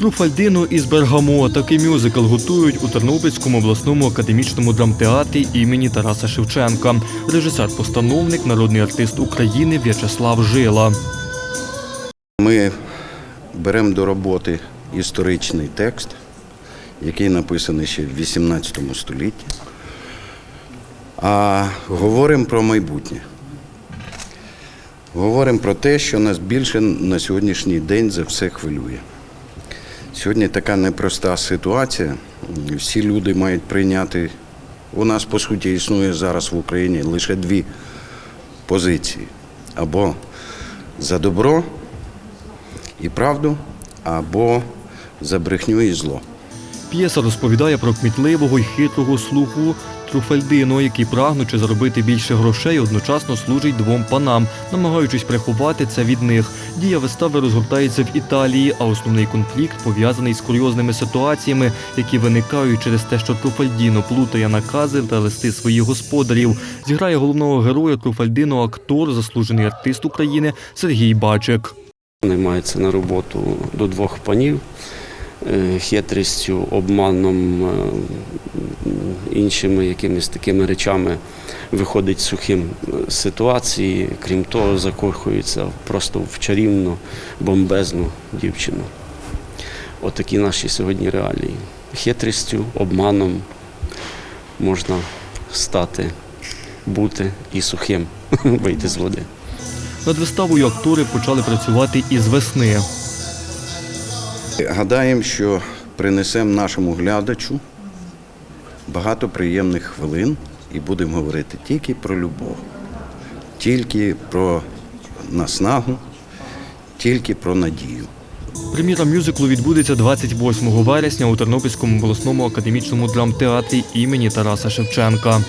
Труфальдино із Бергамо. Такий мюзикл готують у Тернопільському обласному академічному драмтеатрі імені Тараса Шевченка. Режисер-постановник, народний артист України В'ячеслав Жила. Ми беремо до роботи історичний текст, який написаний ще в 18 столітті, а говоримо про майбутнє. Говоримо про те, що нас більше на сьогоднішній день за все хвилює. Сьогодні така непроста ситуація. Всі люди мають прийняти. У нас, по суті, існує зараз в Україні лише дві позиції: або за добро і правду, або за брехню і зло. П'єса розповідає про кмітливого й хитрого слугу Труфальдино, який, прагнучи заробити більше грошей, одночасно служить двом панам, намагаючись приховати це від них. Дія вистави розгортається в Італії, а основний конфлікт пов'язаний з курйозними ситуаціями, які виникають через те, що Труфальдіно плутає накази та листи своїх господарів. Зіграє головного героя Труфальдино актор, заслужений артист України Сергій Бачик. Наймається на роботу до двох панів хитрістю, обманом, е, іншими якимись такими речами виходить сухим з ситуації. Крім того, закохується просто в чарівну, бомбезну дівчину. Отакі наші сьогодні реалії. Хитрістю, обманом можна стати, бути і сухим, вийти з води. Над виставою актори почали працювати із весни. Гадаємо, що принесемо нашому глядачу багато приємних хвилин і будемо говорити тільки про любов, тільки про наснагу, тільки про надію. Прем'єра мюзиклу відбудеться 28 вересня у Тернопільському обласному академічному драмтеатрі імені Тараса Шевченка.